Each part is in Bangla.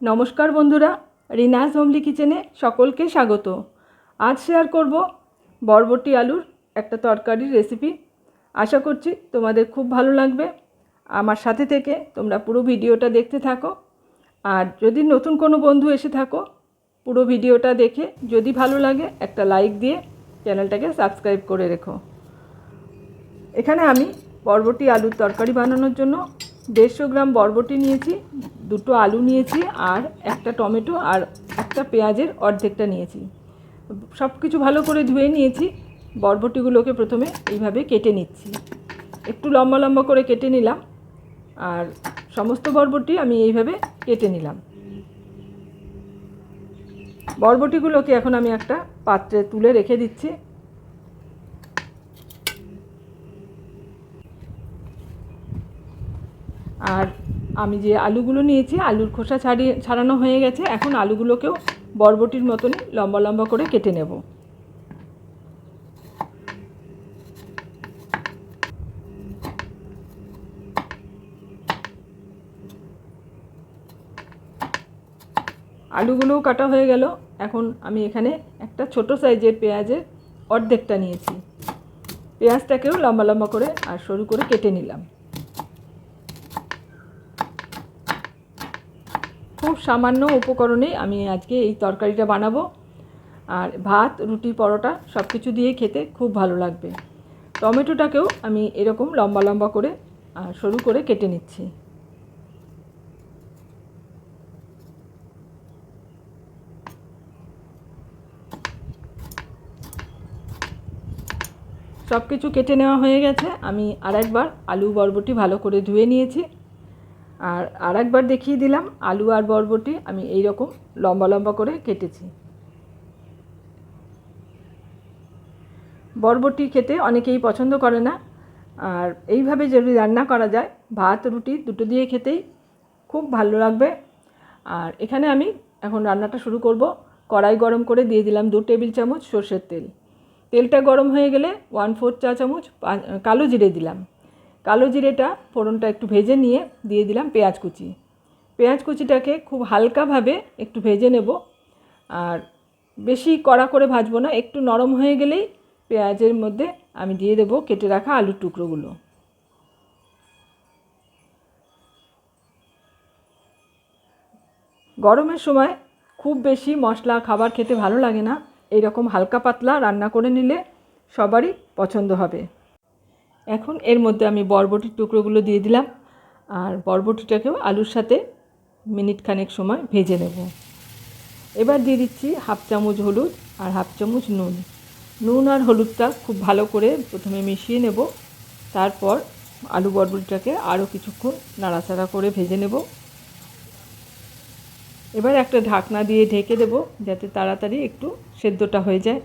নমস্কার বন্ধুরা রিনাস হোমলি কিচেনে সকলকে স্বাগত। আজ শেয়ার করব বরবটি আলুর একটা তরকারির রেসিপি আশা করছি তোমাদের খুব ভালো লাগবে। আমার সাথে থেকে তোমরা পুরো ভিডিওটা দেখতে থাকো। আর যদি নতুন কোনো বন্ধু এসে থাকো, পুরো ভিডিওটা দেখে যদি ভালো লাগে, একটা লাইক দিয়ে চ্যানেলটাকে সাবস্ক্রাইব করে রেখো। এখানে আমি বরবটি আলুর তরকারি বানানোর জন্য দেড়শো গ্রাম বরবটি নিয়েছি। দুটো আলু নিয়েছি আর একটা টমেটো আর একটা পেঁয়াজের অর্ধেকটা নিয়েছি। সব কিছু ভালো করে ধুয়ে নিয়েছি। বরবটিগুলোকে প্রথমে এইভাবে কেটে নিচ্ছি। একটু লম্বা লম্বা করে কেটে নিলাম আর সমস্ত বরবটি আমি এইভাবে কেটে নিলাম। বরবটিগুলোকে এখন আমি একটা পাত্রে তুলে রেখে দিচ্ছি আর আমি যে আলুগুলো নিয়েছি, আলুর খোসা ছাড়িয়ে ছাড়ানো হয়ে গেছে। এখন আলুগুলোকেও বরবটির মতনই লম্বা লম্বা করে কেটে নেব। আলুগুলোও কাটা হয়ে গেল। এখন আমি এখানে একটা ছোট সাইজের পেঁয়াজের অর্ধেকটা নিয়েছি। পেঁয়াজটাকেও লম্বা লম্বা করে আর সরু করে কেটে নিলাম। খুব সামান্য উপকরণে আমি আজকে এই তরকারিটা বানাবো। আর ভাত, রুটি, পরোটা সব কিছু দিয়ে খেতে খুব ভালো লাগবে। টমেটোটাকেও আমি এরকম লম্বা লম্বা করে আর সরু করে কেটে নিচ্ছি। সব কিছু কেটে নেওয়া হয়ে গেছে। আমি আরেকবার আলু বরবটি ভালো করে ধুয়ে নিয়েছি। আর আরেকবার দেখিয়ে দিলাম আলু আর বরবটি আমি এই রকম লম্বা লম্বা করে কেটেছি। বরবটি খেতে অনেকেই পছন্দ করে না। আর এইভাবে যদি রান্না করা যায়, ভাত, রুটি দুটো দিয়ে খেতেই খুব ভালো লাগবে। আর এখানে আমি এখন রান্নাটা শুরু করব। কড়াই গরম করে দিয়ে দিলাম দু টেবিল চামচ সর্ষের তেল। তেলটা গরম হয়ে গেলে ওয়ান ফোর চা চামচ কালো জিরে দিলাম। কালো জিরেটা ফোড়নটা একটু ভেজে নিয়ে দিয়ে দিলাম পেঁয়াজ কুচি। পেঁয়াজ কুচিটাকে খুব হালকাভাবে একটু ভেজে নেব। আর বেশি কড়া করে ভাজবো না, একটু নরম হয়ে গেলেই পেঁয়াজের মধ্যে আমি দিয়ে দেবো কেটে রাখা আলুর টুকরোগুলো। গরমের সময় খুব বেশি মশলা, খাবার খেতে ভালো লাগে না। এইরকম হালকা পাতলা রান্না করে নিলে সবারই পছন্দ হবে। এখন এর মধ্যে আমি বরবটির টুকরোগুলো দিয়ে দিলাম আর বরবটিটাকেও আলুর সাথে মিনিট খানেক সময় ভেজে নেব। এবার দিয়ে দিচ্ছি হাফ চামচ হলুদ আর হাফ চামচ নুন। নুন আর হলুদটা খুব ভালো করে প্রথমে মিশিয়ে নেব, তারপর আলু বরবটিটাকে আরও কিছুক্ষণ নাড়াচাড়া করে ভেজে নেব। এবার একটা ঢাকনা দিয়ে ঢেকে দেব যাতে তাড়াতাড়ি একটু সেদ্ধটা হয়ে যায়।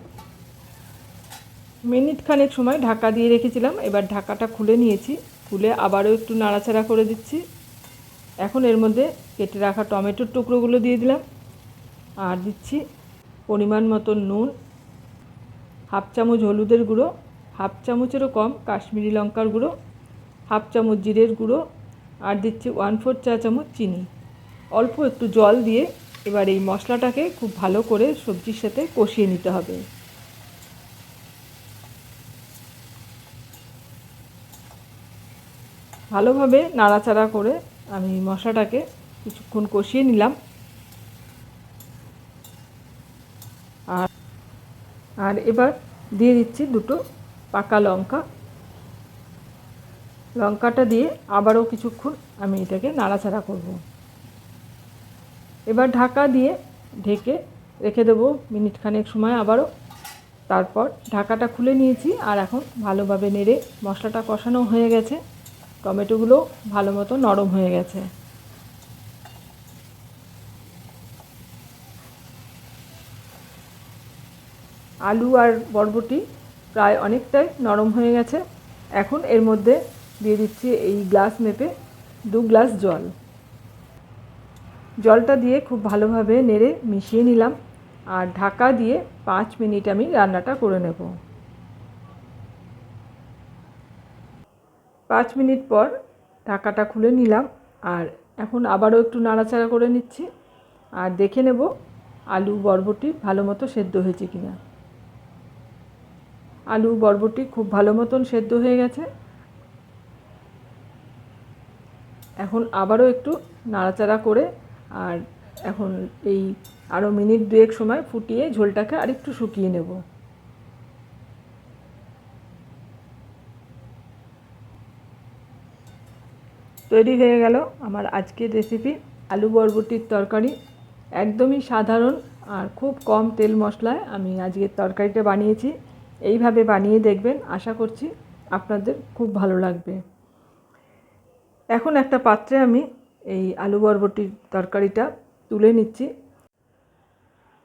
মিনিট খানেক সময় ঢাকা দিয়ে রেখেছিলাম, এবার ঢাকাটা খুলে নিয়েছি, খুলে আবারও একটু নাড়াচাড়া করে দিচ্ছি। এখন এর মধ্যে কেটে রাখা টমেটোর টুকরোগুলো দিয়ে দিলাম, আর দিচ্ছি পরিমাণ মতো নুন, হাফ চামচ হলুদের গুঁড়ো, হাফ চামচেরও কম কাশ্মীরি লঙ্কার গুঁড়ো, হাফ চামচ জিরের গুঁড়ো, আর দিচ্ছি ওয়ান ফোর চা চামচ চিনি। অল্প একটু জল দিয়ে এবার এই মশলাটাকে খুব ভালো করে সবজির সাথে কষিয়ে নিতে হবে। ভালোভাবে নাড়াচাড়া করে আমি মশলাটাকে কিছুক্ষণ কষিয়ে নিলাম। আর আর এবার দিয়ে দিচ্ছি দুটো পাকা লঙ্কা। লঙ্কাটা দিয়ে আবারও কিছুক্ষণ আমি এটাকে নাড়াচাড়া করব। এবার ঢাকা দিয়ে ঢেকে রেখে দেবো মিনিট খানেক সময় আবারও। তারপর ঢাকাটা খুলে নিয়েছি আর এখন ভালোভাবে নেড়ে মশলাটা কষানো হয়ে গেছে। টমেটোগুলো ভালো মতো নরম হয়ে গেছে। আলু আর বরবটি প্রায় অনেকটাই নরম হয়ে গেছে। এখন এর মধ্যে দিয়ে দিচ্ছি এই গ্লাস মেপে দু গ্লাস জল। জলটা দিয়ে খুব ভালোভাবে নেড়ে মিশিয়ে নিলাম। আর ঢাকা দিয়ে পাঁচ মিনিট আমি রান্নাটা করে নেব। পাঁচ মিনিট পর ঢাকাটা খুলে নিলাম আর এখন আবারও একটু নাড়াচাড়া করে নিচ্ছি আর দেখে নেব আলু বরবটি ভালো মতো সেদ্ধ হয়েছে কি না আলু বরবটি খুব ভালো মতন সেদ্ধ হয়ে গেছে। এখন আবারও একটু নাড়াচাড়া করে আর এখন এই আরও মিনিট দুয়েক সময় ফুটিয়ে ঝোলটাকে আর একটু শুকিয়ে নেব। তৈরি হয়ে গেল আমার আজকের রেসিপি আলু বরবটির তরকারি। একদমই সাধারণ আর খুব কম তেল মশলায় আমি আজকের তরকারিটা বানিয়েছি। এইভাবে বানিয়ে দেখবেন, আশা করছি আপনাদের খুব ভালো লাগবে। এখন একটা পাত্রে আমি এই আলু বরবটির তরকারিটা তুলে নিচ্ছি।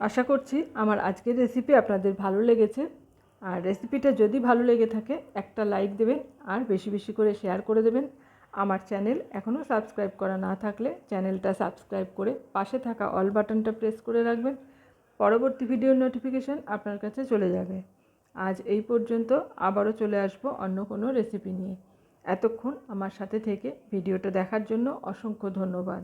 আশা করছি আমার আজকের রেসিপি আপনাদের ভালো লেগেছে। আর রেসিপিটা যদি ভালো লেগে থাকে, একটা লাইক দেবেন আর বেশি বেশি করে শেয়ার করে দেবেন। আমার চ্যানেল এখনও সাবস্ক্রাইব করা না থাকলে চ্যানেলটা সাবস্ক্রাইব করে পাশে থাকা অল বাটনটা প্রেস করে রাখবেন। পরবর্তী ভিডিওর নোটিফিকেশান আপনার কাছে চলে যাবে। আজ এই পর্যন্ত আবারও চলে আসব অন্য কোনো রেসিপি নিয়ে। এতক্ষণ আমার সাথে থেকে ভিডিওটা দেখার জন্য অসংখ্য ধন্যবাদ।